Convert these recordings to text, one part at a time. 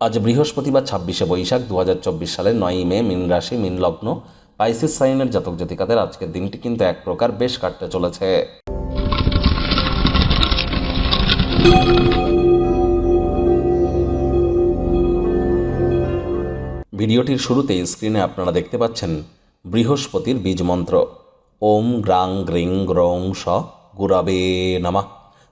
আজ বৃহস্পতিবার ছাব্বিশে বৈশাখ দু হাজার চব্বিশ সালের নয়ই মে মিন রাশি, মিন লগ্ন, পাইসিস সাইনের জাতক জাতিকাদের আজকের দিনটি কিন্তু এক প্রকার বেশ কাটতে চলেছে। ভিডিওটির শুরুতেই স্ক্রিনে আপনারা দেখতে পাচ্ছেন বৃহস্পতির বীজ মন্ত্র। ওম গ্রাং গ্রিং গ্রং স, গুরাবে, নামা।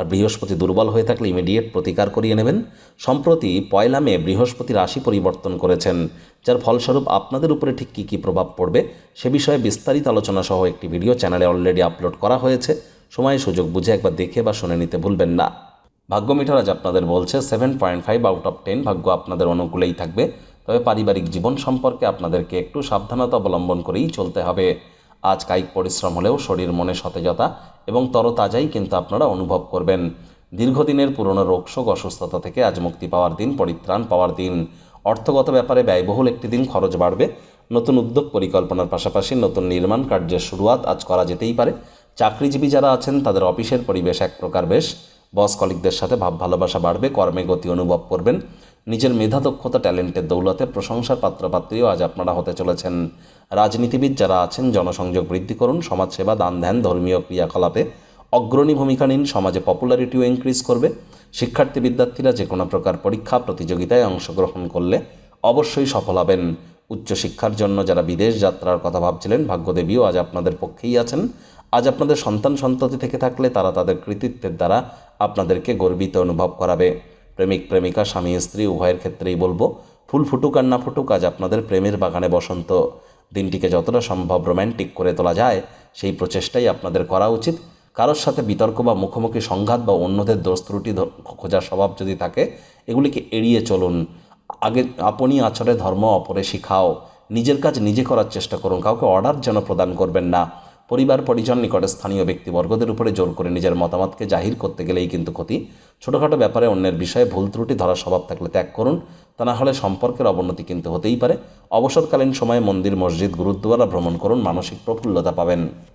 আর বৃহস্পতি দুর্বল হয়ে থাকলে ইমিডিয়েট প্রতিকার করিয়ে নেবেন। সম্প্রতি পয়লা মে বৃহস্পতি রাশি পরিবর্তন করেছেন, যার ফলস্বরূপ আপনাদের উপরে ঠিক কী কী প্রভাব পড়বে সে বিষয়ে বিস্তারিত আলোচনা সহ একটি ভিডিও চ্যানেলে অলরেডি আপলোড করা হয়েছে। সময় সুযোগ বুঝে একবার দেখে বা শুনে নিতে ভুলবেন না। ভাগ্য মিটার আজ আপনাদের বলছে seven point five out of ten ভাগ্য আপনাদের অনুকূলেই থাকবে। তবে পারিবারিক জীবন সম্পর্কে আপনাদেরকে একটু সাবধানতা অবলম্বন করেই চলতে হবে। আজ কায়িক পরিশ্রম হলেও শরীর মনে সতেজতা এবং তরতাজাই কিন্তু আপনারা অনুভব করবেন। দীর্ঘদিনের পুরনো রোগশোক অসুস্থতা থেকে আজ মুক্তি পাওয়ার দিন, পরিত্রাণ পাওয়ার দিন। অর্থগত ব্যাপারে ব্যয়বহুল একটি দিন খরচ বাড়বে। নতুন উদ্যোগ পরিকল্পনার পাশাপাশি নতুন নির্মাণ কার্যের শুরুয়াত আজ করা যেতেই পারে। চাকরিজীবী যারা আছেন, তাদের অফিসের পরিবেশ এক প্রকার বেশ। বস কলিকদের সাথে ভাব ভালোবাসা বাড়বে, কর্মে গতি অনুভব করবেন। নিজের মেধা দক্ষতা ট্যালেন্টের দৌলতে প্রশংসার পাত্রপাত্রীও আজ আপনারা হতে চলেছেন। রাজনীতিবিদ যারা আছেন, জনসংযোগ বৃদ্ধি করুন, সমাজসেবা, দান ধ্যান, ধর্মীয় ক্রিয়াকলাপে অগ্রণী ভূমিকা নিন, সমাজে পপুলারিটিও ইনক্রিজ করবে। শিক্ষার্থী বিদ্যার্থীরা যে কোনো প্রকার পরীক্ষা, প্রতিযোগিতায় অংশগ্রহণ করলে অবশ্যই সফল হবেন। উচ্চশিক্ষার জন্য যারা বিদেশ যাত্রার কথা ভাবছিলেন, ভাগ্যদেবীও আজ আপনাদের পক্ষেই আছেন। আজ আপনাদের সন্তান সন্ততি থেকে থাকলে তারা তাদের কৃতিত্বের দ্বারা আপনাদেরকে গর্বিত অনুভব করাবে। প্রেমিক, প্রেমিকা, স্বামী, স্ত্রী, উভয়ের ক্ষেত্রেই বলব, ফুল ফুটুক আর না ফুটুক, আজ আপনাদের প্রেমের বাগানে বসন্ত। দিনটিকে যতটা সম্ভব রোম্যান্টিক করে তোলা যায়, সেই প্রচেষ্টাই আপনাদের করা উচিত। কারোর সাথে বিতর্ক বা মুখোমুখি সংঘাত বা অন্যদের দোষ ত্রুটি খোঁজার স্বভাব যদি থাকে, এগুলিকে এড়িয়ে চলুন। আগে আপনি আচরে ধর্ম, অপরে শিখাও। নিজের কাজ নিজে করার চেষ্টা করুন, কাউকে অর্ডার যেন প্রদান করবেন না। পরিবার, পরিজন নিকটে স্থানীয় ব্যক্তিবর্গদের উপরে জোর করে নিজের মতামতকে জাহির করতে গেলেই কিন্তু ক্ষতি। ছোটোখাটো ব্যাপারে অন্যের বিষয়ে ভুল ত্রুটি ধরা স্বভাব থাকলে ত্যাগ করুন। তা না হলে সম্পর্কের অবনতি কিন্তু হতেই পারে। অবসরকালীন সময়ে মন্দির, মসজিদ, গুরুদ্বারা ভ্রমণ করুন, মানসিক প্রফুল্লতা পাবেন।